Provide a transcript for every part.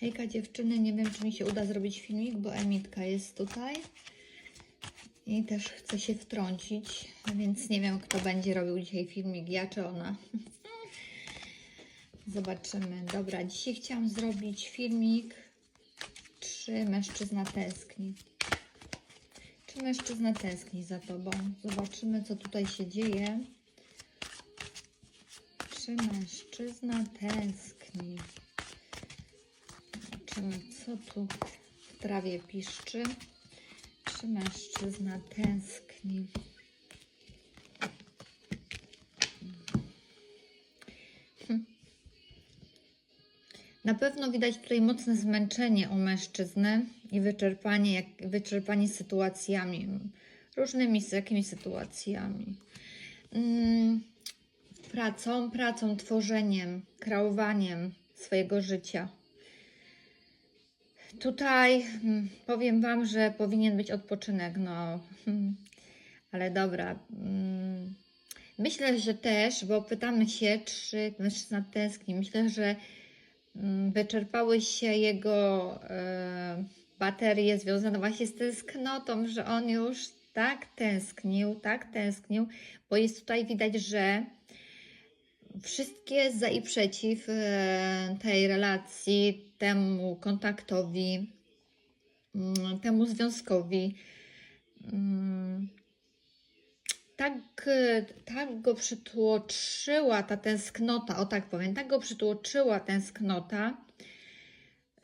Hejka dziewczyny, nie wiem czy mi się uda zrobić filmik, bo Emitka jest tutaj i też chce się wtrącić, więc nie wiem kto będzie robił dzisiaj filmik, ja czy ona. Zobaczymy. Dobra, dzisiaj chciałam zrobić filmik czy mężczyzna tęskni. Czy mężczyzna tęskni za tobą? Zobaczymy co tutaj się dzieje. Czy mężczyzna tęskni? Co tu w trawie piszczy. Czy mężczyzna tęskni? Hm. Na pewno widać tutaj mocne zmęczenie u mężczyzny i wyczerpanie, jak, wyczerpanie sytuacjami. Różnymi, jakimi sytuacjami? Mm, pracą, pracą, tworzeniem, kreowaniem swojego życia. Tutaj mm, powiem Wam, że powinien być odpoczynek, no, hmm, ale dobra. mm, Myślę, że też, bo pytamy się, czy mężczyzna tęskni. Myślę, że wyczerpały się jego e, baterie związane właśnie z tęsknotą, że on już tak tęsknił, tak tęsknił, bo jest tutaj widać, że wszystkie za i przeciw e, tej relacji, temu kontaktowi, mm, temu związkowi. mm, Tak, tak go przytłoczyła ta tęsknota, o tak powiem, tak go przytłoczyła tęsknota,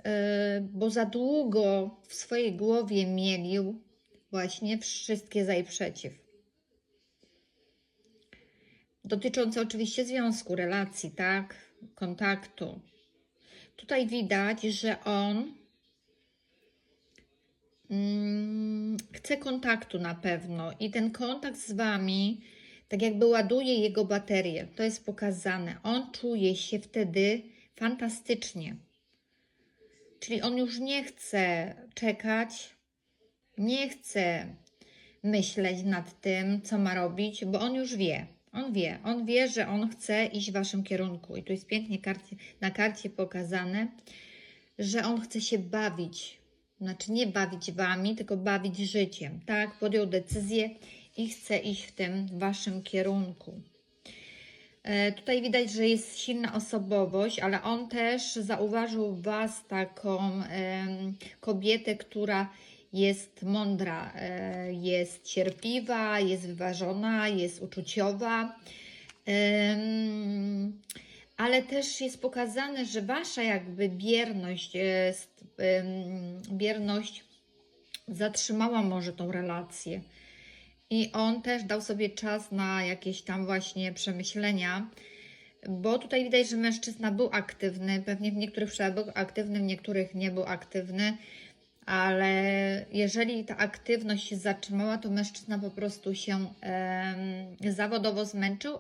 e, bo za długo w swojej głowie mielił właśnie wszystkie za i przeciw dotyczące oczywiście związku, relacji, tak, kontaktu. Tutaj widać, że on mm, chce kontaktu na pewno i ten kontakt z Wami tak jakby ładuje jego baterię. To jest pokazane. On czuje się wtedy fantastycznie. Czyli on już nie chce czekać, nie chce myśleć nad tym, co ma robić, bo on już wie. On wie, on wie, że on chce iść w waszym kierunku. I tu jest pięknie karcie, na karcie pokazane, że on chce się bawić. Znaczy nie bawić wami, tylko bawić życiem. Tak, podjął decyzję i chce iść w tym waszym kierunku. E, Tutaj widać, że jest silna osobowość, ale on też zauważył Was taką kobietę, która jest mądra, e, jest cierpliwa, jest wyważona, jest uczuciowa. Ale też jest pokazane, że Wasza jakby bierność jest, bierność zatrzymała może tą relację. I on też dał sobie czas na jakieś tam właśnie przemyślenia, bo tutaj widać, że mężczyzna był aktywny, pewnie w niektórych przypadkach był aktywny, w niektórych nie był aktywny, ale jeżeli ta aktywność się zatrzymała, to mężczyzna po prostu się zawodowo zmęczył,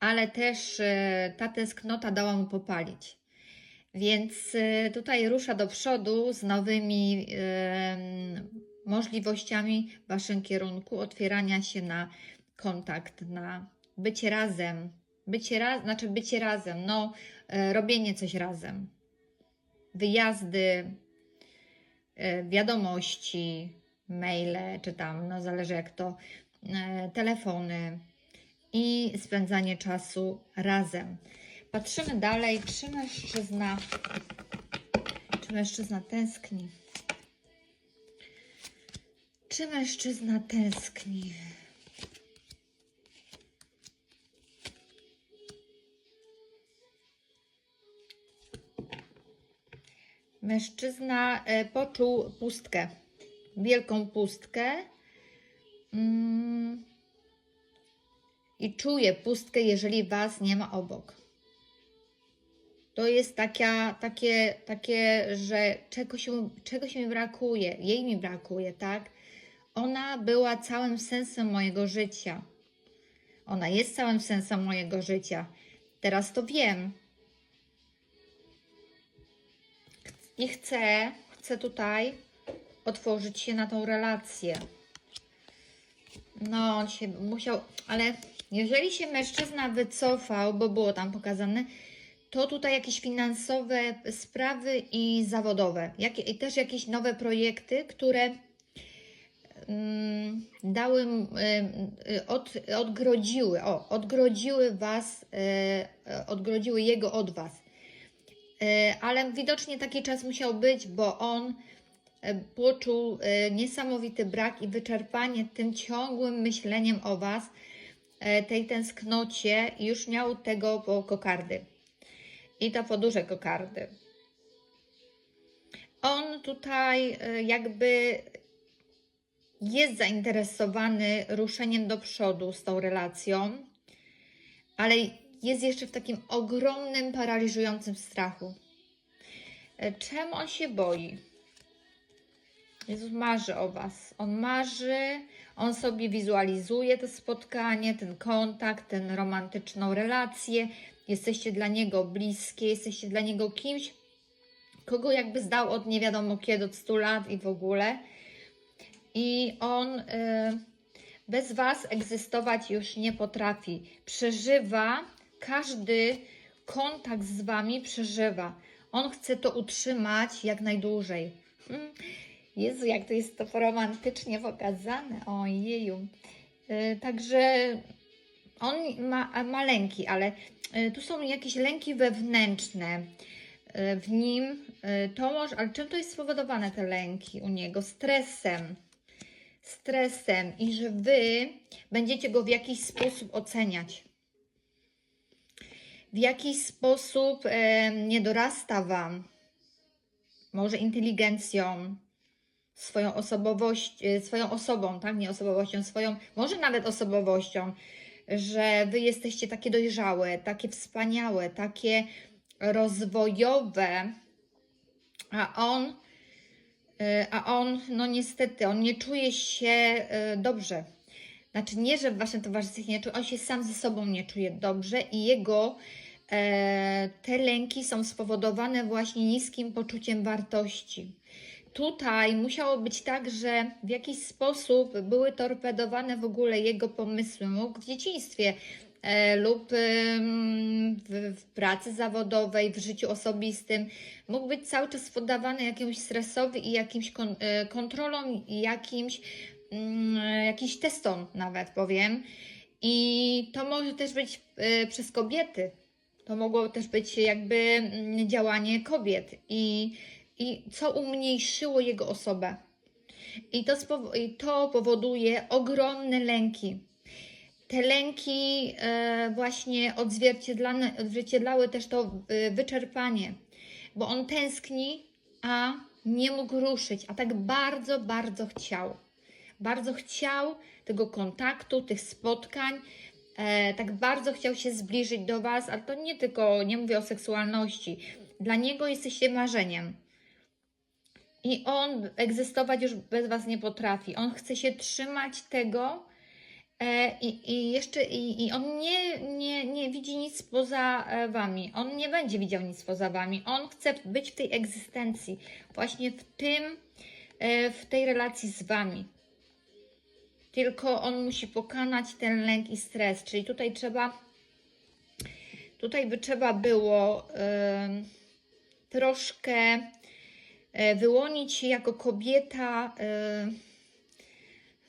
ale też e, ta tęsknota dała mu popalić. Więc e, tutaj rusza do przodu z nowymi możliwościami w Waszym kierunku, otwierania się na kontakt, na bycie razem. Bycie raz, znaczy bycie razem, no, e, robienie coś razem. Wyjazdy, wiadomości, maile, czy tam, no zależy jak to, e, telefony i spędzanie czasu razem. Patrzymy dalej, czy mężczyzna, czy mężczyzna tęskni. Czy mężczyzna tęskni? Mężczyzna e, poczuł pustkę, wielką pustkę mm, i czuje pustkę, jeżeli was nie ma obok. To jest taka, takie, takie, że czegoś, czegoś mi brakuje, jej mi brakuje, tak? Ona była całym sensem mojego życia. Ona jest całym sensem mojego życia. Teraz to wiem. I chcę, chcę tutaj otworzyć się na tą relację. No, on się musiał, ale jeżeli się mężczyzna wycofał, bo było tam pokazane, to tutaj jakieś finansowe sprawy i zawodowe. Jakie, I też jakieś nowe projekty, które mm, dały, mm, y, od, odgrodziły, o, odgrodziły Was, y, odgrodziły Jego od Was. Y, Ale widocznie taki czas musiał być, bo On y, poczuł y, niesamowity brak i wyczerpanie tym ciągłym myśleniem o Was, tej tęsknocie już miał tego po kokardy. I to poduże kokardy. On tutaj jakby jest zainteresowany ruszeniem do przodu z tą relacją, ale jest jeszcze w takim ogromnym, paraliżującym strachu. E, Czemu on się boi? Jezus marzy o Was. On marzy, on sobie wizualizuje to spotkanie, ten kontakt, tę romantyczną relację. Jesteście dla niego bliskie, jesteście dla niego kimś, kogo jakby zdał od nie wiadomo kiedy, od 100 lat i w ogóle. I on y, bez Was egzystować już nie potrafi. Przeżywa, każdy kontakt z Wami przeżywa. On chce to utrzymać jak najdłużej. Hmm. Jezu, jak to jest to romantycznie pokazane. Ojeju. Y, Także on ma, ma lęki, ale y, tu są jakieś lęki wewnętrzne y, w nim. y, może, ale czym to jest spowodowane, te lęki u niego? Stresem. Stresem i że Wy będziecie go w jakiś sposób oceniać. W jakiś sposób e, nie dorasta Wam. Może inteligencją, swoją osobowość, e, swoją osobą, tak? Nie osobowością, swoją, może nawet osobowością, że Wy jesteście takie dojrzałe, takie wspaniałe, takie rozwojowe, a on, e, a on, no niestety, on nie czuje się dobrze. Znaczy nie, że w Waszym towarzystwie nie czuje, on się sam ze sobą nie czuje dobrze i jego e, te lęki są spowodowane właśnie niskim poczuciem wartości. Tutaj musiało być tak, że w jakiś sposób były torpedowane w ogóle jego pomysły. Mógł w dzieciństwie e, lub ym, w, w pracy zawodowej, w życiu osobistym, mógł być cały czas poddawany jakiemuś stresowi i jakimś kon, e, kontrolom jakimś, jakiś testom nawet powiem. I to może też być e, przez kobiety. To mogło też być jakby mm, działanie kobiet i, i co umniejszyło jego osobę. I to, i to powoduje ogromne lęki. Te lęki e, właśnie odzwierciedlały też to e, wyczerpanie, bo on tęskni, a nie mógł ruszyć, a tak bardzo, bardzo chciał. Bardzo chciał tego kontaktu, tych spotkań, e, tak bardzo chciał się zbliżyć do Was, ale to nie tylko, nie mówię o seksualności. Dla niego jesteście marzeniem. I on egzystować już bez Was nie potrafi. On chce się trzymać tego e, i, i jeszcze i, i on nie, nie, nie widzi nic poza e, Wami. On nie będzie widział nic poza Wami. On chce być w tej egzystencji, właśnie w tym, e, w tej relacji z Wami. Tylko on musi pokonać ten lęk i stres, czyli tutaj trzeba, tutaj by trzeba było em, troszkę e, wyłonić się jako kobieta.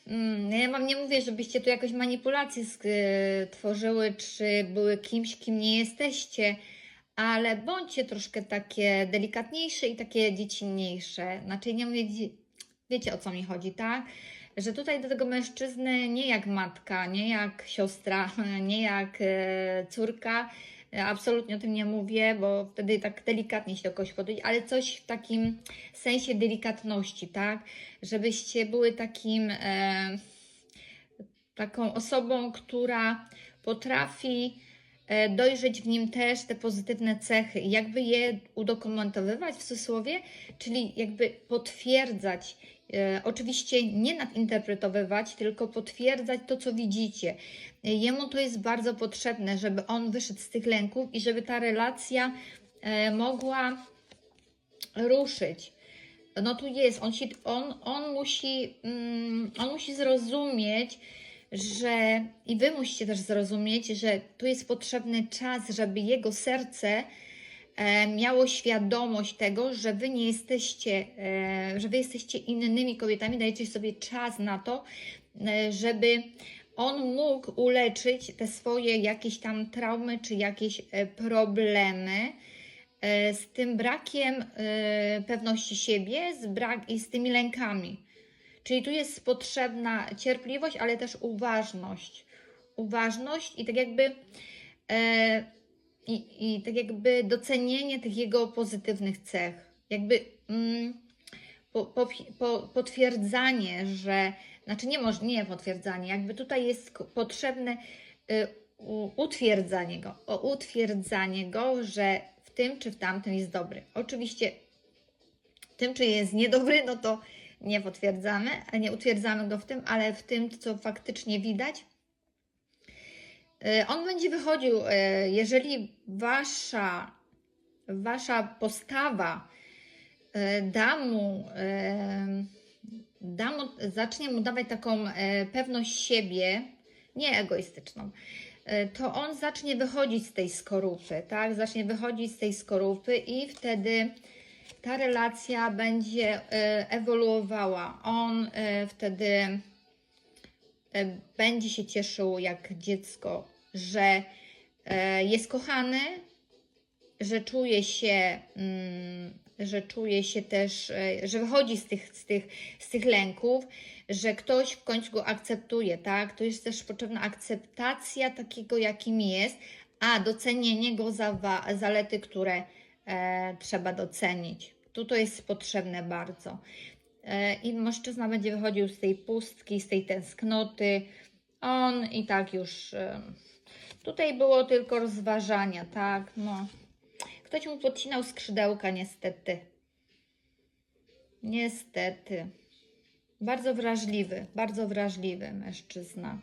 mm, ja Wam nie mówię, żebyście tu jakoś manipulacje e, tworzyły, czy były kimś, kim nie jesteście, ale bądźcie troszkę takie delikatniejsze i takie dziecinniejsze. Znaczy, nie mówię, wiecie o co mi chodzi, tak? Że tutaj do tego mężczyzny nie jak matka, nie jak siostra, nie jak e, córka, E, Absolutnie o tym nie mówię, bo wtedy tak delikatnie się do kogoś podejść, ale coś w takim sensie delikatności, tak? Żebyście były takim, e, taką osobą, która potrafi e, dojrzeć w nim też te pozytywne cechy jakby je udokumentowywać w cudzysłowie, czyli jakby potwierdzać, oczywiście nie nadinterpretowywać, tylko potwierdzać to, co widzicie. Jemu to jest bardzo potrzebne, żeby on wyszedł z tych lęków i żeby ta relacja e, mogła ruszyć. No tu jest, on, się, on, on, musi, mm, on musi zrozumieć, że i wy musicie też zrozumieć, że tu jest potrzebny czas, żeby jego serce e, miało świadomość tego, że wy nie jesteście, e, że wy jesteście innymi kobietami, dajecie sobie czas na to, e, żeby on mógł uleczyć te swoje jakieś tam traumy czy jakieś e, problemy e, z tym brakiem e, pewności siebie z brak, i z tymi lękami. Czyli tu jest potrzebna cierpliwość, ale też uważność. Uważność i tak jakby e, i, i tak jakby docenienie tych jego pozytywnych cech. Jakby mm, po, po, po, potwierdzanie, że, znaczy nie może, nie potwierdzanie, jakby tutaj jest potrzebne y, utwierdzanie go, o utwierdzanie go, że w tym czy w tamtym jest dobry. Oczywiście w tym, czy jest niedobry, no to nie potwierdzamy, nie utwierdzamy go w tym, ale w tym, co faktycznie widać, on będzie wychodził, y, jeżeli wasza, wasza postawa y, da mu, da mu, zacznie mu dawać taką pewność siebie, nie egoistyczną, to on zacznie wychodzić z tej skorupy, tak? Zacznie wychodzić z tej skorupy i wtedy ta relacja będzie ewoluowała. On wtedy będzie się cieszył jak dziecko, że y, jest kochany, że czuje się, mm, że czuje się też, y, że wychodzi z tych, z, tych, z tych lęków, że ktoś w końcu go akceptuje, tak? To jest też potrzebna akceptacja takiego, jakim jest, a docenienie go za zalety, które e, trzeba docenić. Tu to jest potrzebne bardzo. E, I mężczyzna będzie wychodził z tej pustki, z tej tęsknoty. On i tak już. Tutaj było tylko rozważania, tak? No. Ktoś mu podcinał skrzydełka, niestety. Niestety. Bardzo wrażliwy, bardzo wrażliwy mężczyzna.